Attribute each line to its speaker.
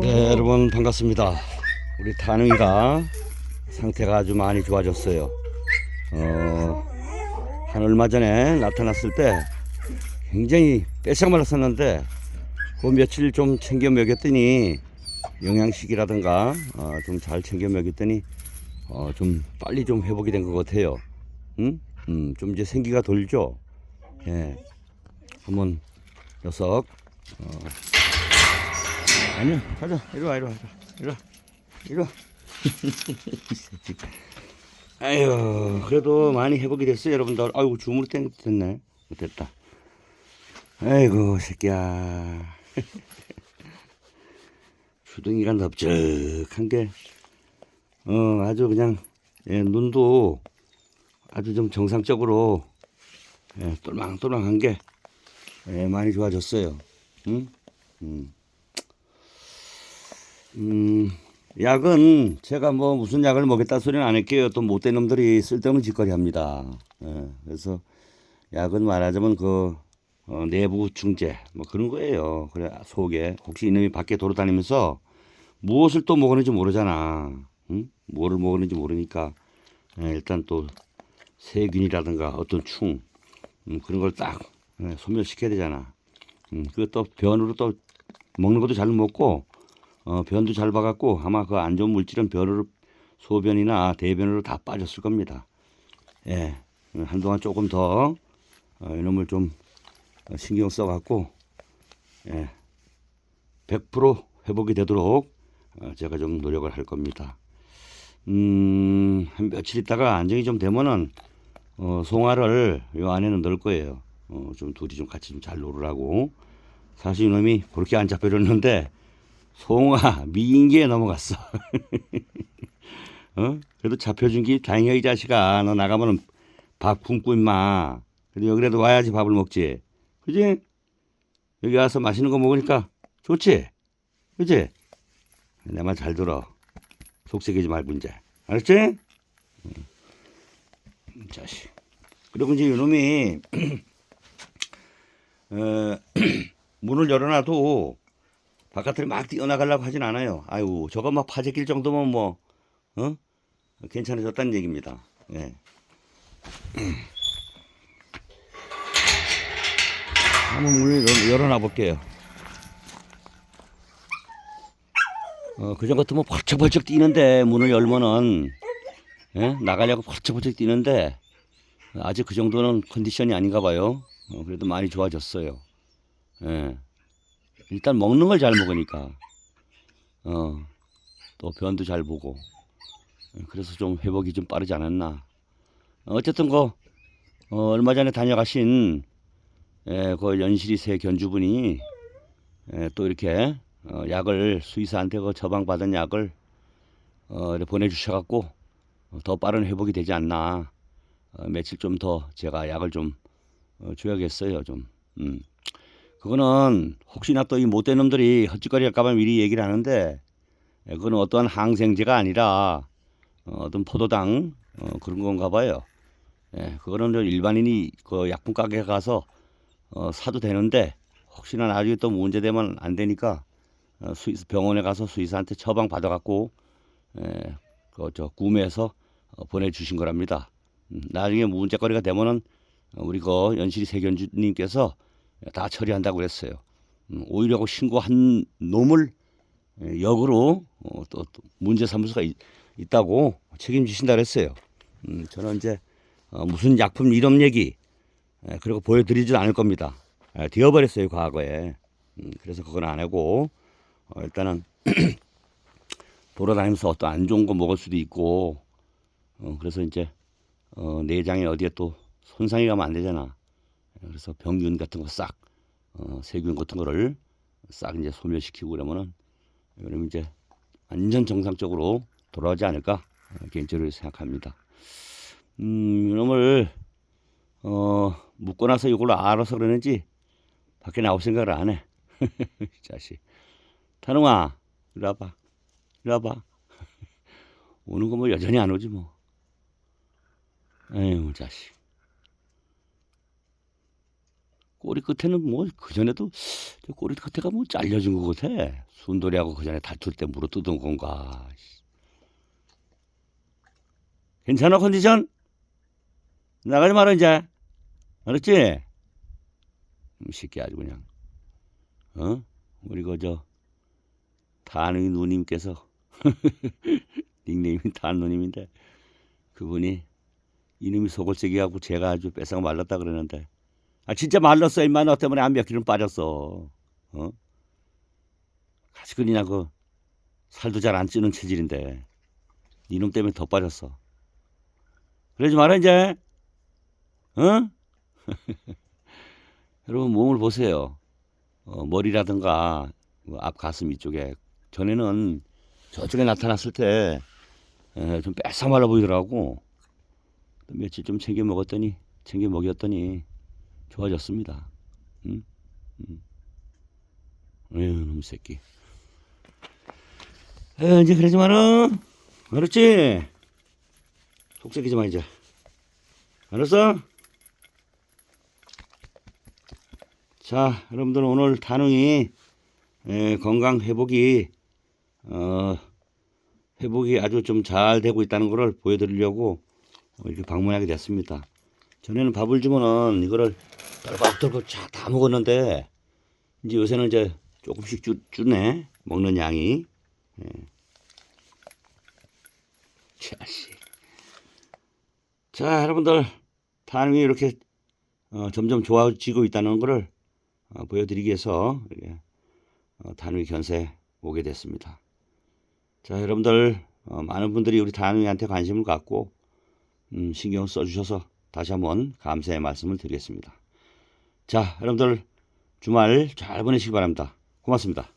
Speaker 1: 네, 여러분 반갑습니다. 우리 타능이가 상태가 아주 많이 좋아졌어요. 어, 한 얼마 전에 나타났을 때 굉장히 빼싹 말랐었는데 그 며칠 좀 챙겨 먹였더니 영양식이라든가 어, 좀잘 챙겨 먹였더니 어, 좀 빨리 좀 회복이 된 것 같아요. 응? 음, 좀 이제 생기가 돌죠. 예. 한번 녀석 어, 아니야 가자 이리 와 이리 와 이리 와 이리 와 이 새끼. 아유 그래도 많이 회복이 됐어요 여러분들 아이고 주무르 땡 됐네 됐다 아이고 새끼야 주둥이가 넓적한 게 어, 아주 그냥 예, 눈도 아주 좀 정상적으로 예, 똘망똘망한 게 예, 많이 좋아졌어요. 응? 음. 음, 약은 제가 뭐 무슨 약을 먹겠다 소리는 안 할게요. 또 못된 놈들이 쓸데없는 짓거리 합니다. 예, 그래서 약은 말하자면 그 어, 내부 중재 뭐 그런 거예요. 그래 속에 혹시 이놈이 밖에 돌아다니면서 무엇을 또 먹었는지 모르잖아. 응? 뭐를 먹었는지 모르니까 예, 일단 또 세균이라든가 어떤 충 음, 그런 걸 딱 소멸시켜야 되잖아. 음, 그또 변으로 또 먹는 것도 잘 먹고 어, 변도 잘 봐갖고 아마 그 안 좋은 물질은 변으로 소변이나 대변으로 다 빠졌을 겁니다. 예, 음, 한동안 조금 더 어, 이놈을 좀 신경 써갖고 예, 100% 회복이 되도록 어, 제가 좀 노력을 할 겁니다. 음, 한 며칠 있다가 안정이 좀 되면은 어, 송아를 요 안에는 넣을 거예요. 어, 좀 둘이 좀 같이 좀 잘 놀으라고. 사실 이놈이 그렇게 안 잡혀졌는데 송아 미인계에 넘어갔어. 어? 그래도 잡혀준 게 다행이야 이 자식아. 너 나가면은 밥 굶고 임마. 그래도 여기라도 와야지 밥을 먹지. 그지? 여기 와서 맛있는 거 먹으니까 좋지? 그지? 내 말 잘 들어. 속색이지 말고 이제. 알았지? 음, 이 자식. 그리고 이제 이놈이 어, 문을 열어놔도 바깥을 막 뛰어나가려고 하진 않아요. 아유, 저거 막 파재 낄 정도면 뭐, 어? 괜찮아졌다는 얘기입니다. 예. 한번 문을 열- 열어놔 볼게요. 어, 그전 같으면 벌쩍벌쩍 뛰는데, 문을 열면은, 예? 나가려고 벌쩍벌쩍 뛰는데, 아직 그 정도는 컨디션이 아닌가 봐요. 어, 그래도 많이 좋아졌어요. 예. 일단 먹는 걸 잘 먹으니까. 어, 또 변도 잘 보고. 예, 그래서 좀 회복이 좀 빠르지 않았나. 어쨌든 그, 어, 얼마 전에 다녀가신, 예, 그 연실이 새 견주분이, 예, 또 이렇게, 어, 약을 수의사한테 그 처방받은 약을, 어, 보내주셔갖고, 어, 더 빠른 회복이 되지 않나. 어, 며칠 좀 더 제가 약을 좀 어, 줘야겠어요. 좀. 음. 그거는 혹시나 또 이 못된 놈들이 헛짓거리 할까봐 미리 얘기를 하는데 예, 그거는 어떠한 항생제가 아니라 어, 어떤 포도당 어, 그런 건가 봐요. 예, 그거는 저 일반인이 그 약품 가게 가서 어, 사도 되는데 혹시나 나중에 또 문제되면 안 되니까 어, 수의 병원에 가서 수의사한테 처방 받아갖고 예, 그저 구매해서 어, 보내주신 거랍니다. 음, 나중에 문제거리가 되면은 우리 그 연실이 세견주님께서 다 처리한다고 그랬어요. 음, 오히려 그 신고한 놈을 예, 역으로 어, 또, 또 문제 삼을 수가 있, 다고 책임지신다 그랬어요. 음, 저는 이제 어, 무슨 약품 이름 얘기 예, 그리고 보여드리지도 않을 겁니다. 예, 되어버렸어요 과거에. 음, 그래서 그건 안 하고 어, 일단은 돌아다니면서 어떤 안 좋은 거 먹을 수도 있고 어, 그래서 이제 어, 내장에 어디에 또 손상이 가면 안 되잖아. 그래서 병균 같은 거 싹, 어, 세균 같은 거를 싹 이제 소멸시키고 그러면은, 그러면 이제 완전 정상적으로 돌아오지 않을까, 어, 개인적으로 생각합니다. 음, 이놈을, 어, 묻고 나서 이걸 알아서 그러는지 밖에 나올 생각을 안 해. 이 자식. 타능아, 이리 와봐. 이리 와봐. 오는 거 뭐 여전히 안 오지 뭐. 에휴, 자식. 꼬리 끝에는 뭐 그전에도 저 꼬리 끝에가 뭐 잘려진 것 같아. 순돌이하고 그전에 다툴 때 물어 뜯은 건가. 괜찮아 컨디션? 나가지 마라 이제. 알았지? 이 새끼 아주 그냥. 어? 우리 그저 단의 누님께서 닉네임이 단 누님인데 그분이 이놈이 속을 새기 하고 제가 아주 뺏어가 말랐다 그러는데 아 진짜 말랐어 임마. 너 때문에 안몇 킬로 빠졌어. 어? 가시근이나 그 살도 잘 안 찌는 체질인데 이놈 때문에 더 빠졌어. 그러지 마라 이제. 어? 여러분 몸을 보세요. 어, 머리라든가 뭐앞 가슴 이쪽에. 전에는 저쪽에 나타났을 때 좀 뺏어 말라 보이더라고. 또 며칠 좀 챙겨 먹었더니 챙겨 먹였더니 좋아졌습니다. 응? 응. 에휴 놈 새끼. 에휴 이제 그러지 마라. 알았지? 속 새기지 마 이제. 알았어? 자 여러분들 오늘 단웅이 에, 건강 회복이 어, 회복이 아주 좀 잘 되고 있다는 것을 보여드리려고 어, 이렇게 방문하게 됐습니다. 전에는 밥을 주면은 이거를 밥 들고 쫙다 먹었는데 이제 요새는 이제 조금씩 주, 주네 먹는 양이. 예. 자 여러분들 반응이 이렇게 어, 점점 좋아지고 있다는 것을 어, 보여드리기 위해서 이렇게 어, 단위 견세 오게 됐습니다. 자 여러분들 어, 많은 분들이 우리 단위한테 관심을 갖고 음, 신경 써주셔서 다시 한번 감사의 말씀을 드리겠습니다. 자, 여러분들 주말 잘 보내시기 바랍니다. 고맙습니다.